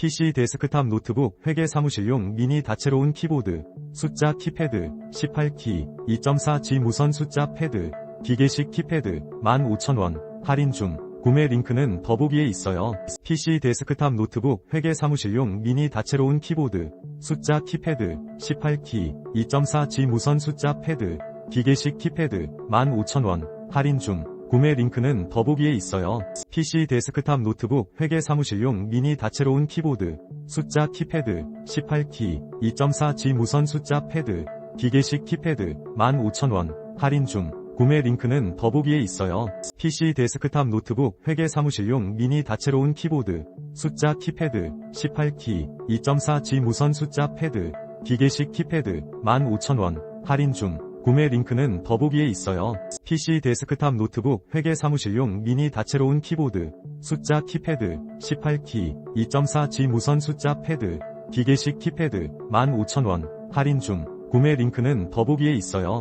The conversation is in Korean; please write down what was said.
PC 데스크탑 노트북 회계 사무실용 미니 다채로운 키보드, 숫자 키패드, 18키, 2.4G 무선 숫자 패드, 기계식 키패드, 15,000원, 할인 중. 구매 링크는 더보기에 있어요. PC 데스크탑 노트북 회계 사무실용 미니 다채로운 키보드, 숫자 키패드, 18키, 2.4G 무선 숫자 패드, 기계식 키패드, 15,000원, 할인 중. 구매 링크는 더보기에 있어요. PC 데스크탑 노트북 회계 사무실용 미니 다채로운 키보드, 숫자 키패드, 18키, 2.4G 무선 숫자 패드, 기계식 키패드, 15,000원, 할인 중. 구매 링크는 더보기에 있어요. PC 데스크탑 노트북 회계 사무실용 미니 다채로운 키보드, 숫자 키패드, 18키, 2.4G 무선 숫자 패드, 기계식 키패드, 15,000원, 할인 중. 구매 링크는 더보기에 있어요. PC 데스크탑 노트북 회계 사무실용 미니 다채로운 키보드, 숫자 키패드, 18키, 2.4G 무선 숫자 패드, 기계식 키패드, 15,000원, 할인 중. 구매 링크는 더보기에 있어요.